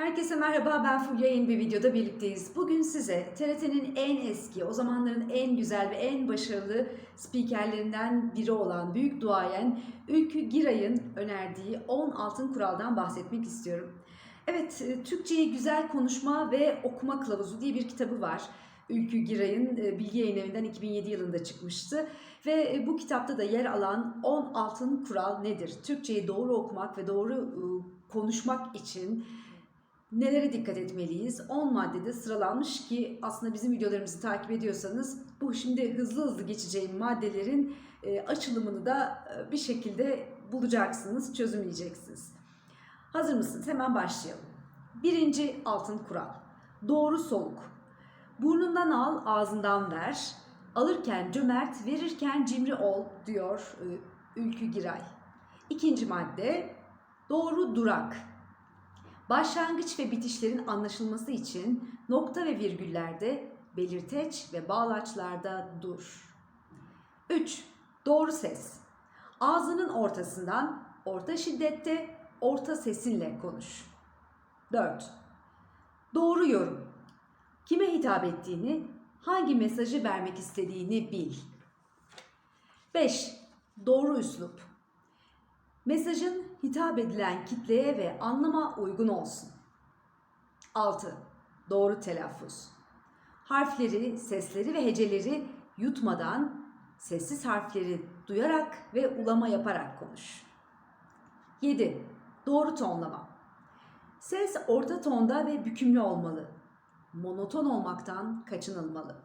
Herkese merhaba ben Fulya yeni bir videoda birlikteyiz. Bugün size TRT'nin en eski, o zamanların en güzel ve en başarılı spikerlerinden biri olan büyük duayen Ülkü Giray'ın önerdiği 10 altın kuraldan bahsetmek istiyorum. Evet, e, Türkçeyi güzel konuşma ve okuma kılavuzu diye bir kitabı var. Ülkü Giray'ın e, Bilgi Yayın Evi'nden 2007 yılında çıkmıştı. Ve e, bu kitapta da yer alan 10 altın kural nedir? Türkçeyi doğru okumak ve doğru konuşmak için nelere dikkat etmeliyiz? 10 maddede sıralanmış ki aslında bizim videolarımızı takip ediyorsanız bu şimdi hızlı hızlı geçeceğim maddelerin e, açılımını da e, bir şekilde bulacaksınız, çözümleyeceksiniz. Hazır mısınız? Hemen başlayalım. Birinci altın kural. Doğru soluk. Burnundan al, ağzından ver. Alırken cömert, verirken cimri ol diyor e, Ülkü Giray. İkinci madde doğru durak. Başlangıç ve bitişlerin anlaşılması için nokta ve virgüllerde, belirteç ve bağlaçlarda dur. 3. Doğru ses. Ağzının ortasından orta şiddette, orta sesinle konuş. 4. Doğru yorum. Kime hitap ettiğini, hangi mesajı vermek istediğini bil. 5. Doğru üslup. Mesajın hitap edilen kitleye ve anlama uygun olsun. 6. Doğru telaffuz. Harfleri, sesleri ve heceleri yutmadan sessiz harfleri duyarak ve ulama yaparak konuş. 7. Doğru tonlama. Ses orta tonda ve bükümlü olmalı. Monoton olmaktan kaçınılmalı.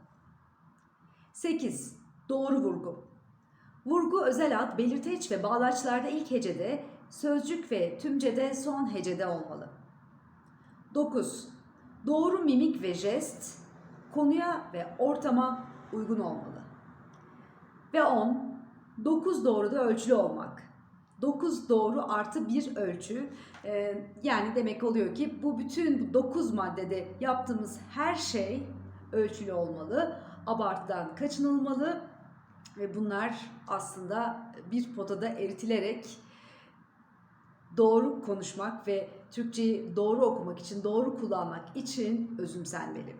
8. Doğru vurgu. Vurgu özel ad, belirteç ve bağlaçlarda ilk hecede, sözcük ve tümcede son hecede olmalı. 9. Doğru mimik ve jest, konuya ve ortama uygun olmalı. Ve 10. 9 doğruda ölçülü olmak. 9 doğru artı bir ölçü. Ee, yani demek oluyor ki bu bütün bu 9 maddede yaptığımız her şey ölçülü olmalı. Abartıdan kaçınılmalı ve bunlar aslında bir potada eritilerek doğru konuşmak ve Türkçeyi doğru okumak için, doğru kullanmak için özümsenmeli.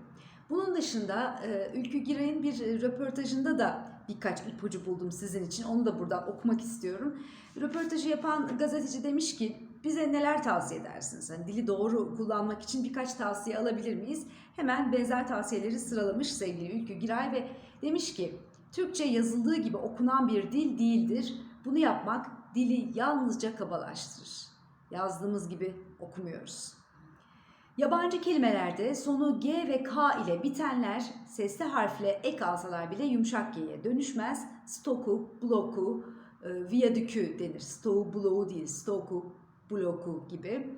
Bunun dışında e, Ülkü Giray'ın bir röportajında da birkaç ipucu buldum sizin için. Onu da buradan okumak istiyorum. Röportajı yapan gazeteci demiş ki bize neler tavsiye edersiniz? Yani dili doğru kullanmak için birkaç tavsiye alabilir miyiz? Hemen benzer tavsiyeleri sıralamış sevgili Ülkü Giray ve demiş ki Türkçe yazıldığı gibi okunan bir dil değildir. Bunu yapmak dili yalnızca kabalaştırır. Yazdığımız gibi okumuyoruz. Yabancı kelimelerde sonu G ve K ile bitenler sesli harfle ek alsalar bile yumuşak G'ye dönüşmez. Stoku, bloku, e, viyadükü denir. Stoğu, bloğu değil, stoku, bloku gibi.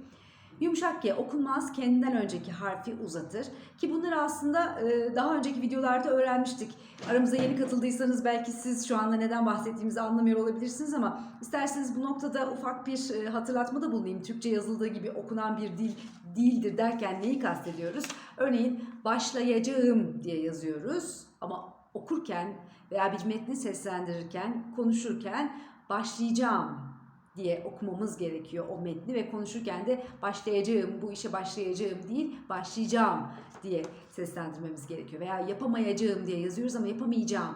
Yumuşak G okunmaz, kendinden önceki harfi uzatır. Ki bunları aslında e, daha önceki videolarda öğrenmiştik. Aramıza yeni katıldıysanız belki siz şu anda neden bahsettiğimizi anlamıyor olabilirsiniz ama isterseniz bu noktada ufak bir e, hatırlatmada bulunayım. Türkçe yazıldığı gibi okunan bir dil değildir derken neyi kastediyoruz? Örneğin başlayacağım diye yazıyoruz ama okurken veya bir metni seslendirirken, konuşurken başlayacağım diye okumamız gerekiyor o metni ve konuşurken de başlayacağım, bu işe başlayacağım değil, başlayacağım diye seslendirmemiz gerekiyor. Veya yapamayacağım diye yazıyoruz ama yapamayacağım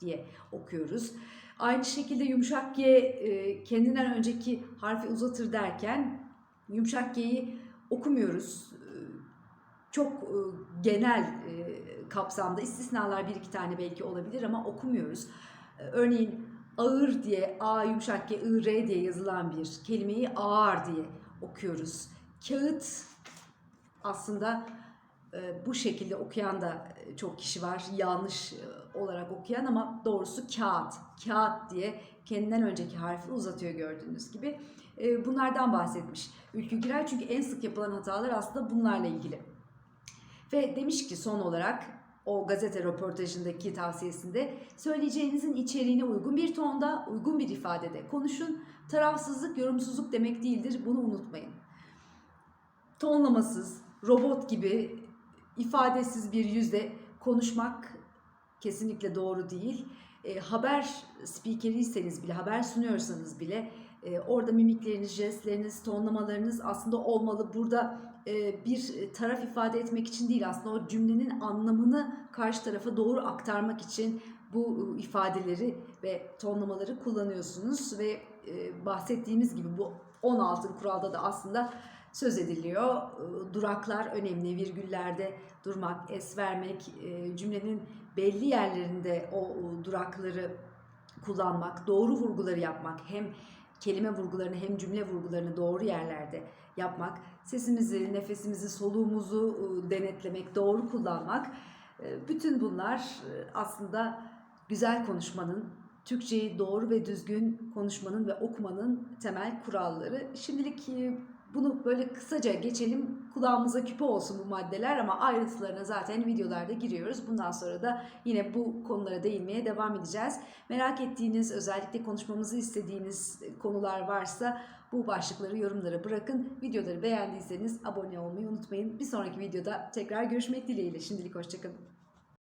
diye okuyoruz. Aynı şekilde yumuşak G e, kendinden önceki harfi uzatır derken yumuşak G'yi okumuyoruz. E, Çok e, genel kapsamda istisnalar bir iki tane belki olabilir ama okumuyoruz. Örneğin ağır diye A yumuşak G, I, R diye yazılan bir kelimeyi ağır diye okuyoruz. Kağıt aslında e, bu şekilde okuyan da çok kişi var. Yanlış e, olarak okuyan ama doğrusu kağıt. Kağıt diye kendinden önceki harfi uzatıyor gördüğünüz gibi. E, bunlardan bahsetmiş Ülkü Giray çünkü en sık yapılan hatalar aslında bunlarla ilgili. Ve demiş ki son olarak o gazete röportajındaki tavsiyesinde söyleyeceğinizin içeriğine uygun bir tonda, uygun bir ifadede konuşun. Tarafsızlık, yorumsuzluk demek değildir. Bunu unutmayın. Tonlamasız, robot gibi ifadesiz bir yüzde konuşmak kesinlikle doğru değil. E, haber spikeriyseniz bile, haber sunuyorsanız bile E, orada mimikleriniz, jestleriniz, tonlamalarınız aslında olmalı. Burada e, bir taraf ifade etmek için değil aslında o cümlenin anlamını karşı tarafa doğru aktarmak için bu e, ifadeleri ve tonlamaları kullanıyorsunuz ve e, bahsettiğimiz gibi bu 16 kuralda da aslında söz ediliyor. E, Duraklar önemli, virgüllerde durmak, es vermek, e, cümlenin belli yerlerinde o o durakları kullanmak, doğru vurguları yapmak, hem kelime vurgularını hem cümle vurgularını doğru yerlerde yapmak, sesimizi, nefesimizi, soluğumuzu e, denetlemek, doğru kullanmak, e, bütün bunlar e, aslında güzel konuşmanın, Türkçeyi doğru ve düzgün konuşmanın ve okumanın temel kuralları. Şimdilik bunu böyle kısaca geçelim. Kulağımıza küpe olsun bu maddeler ama ayrıntılarına zaten videolarda giriyoruz. Bundan sonra da yine bu konulara değinmeye devam edeceğiz. Merak ettiğiniz, özellikle konuşmamızı istediğiniz konular varsa bu başlıkları yorumlara bırakın. Videoları beğendiyseniz abone olmayı unutmayın. Bir sonraki videoda tekrar görüşmek dileğiyle. Şimdilik hoşçakalın.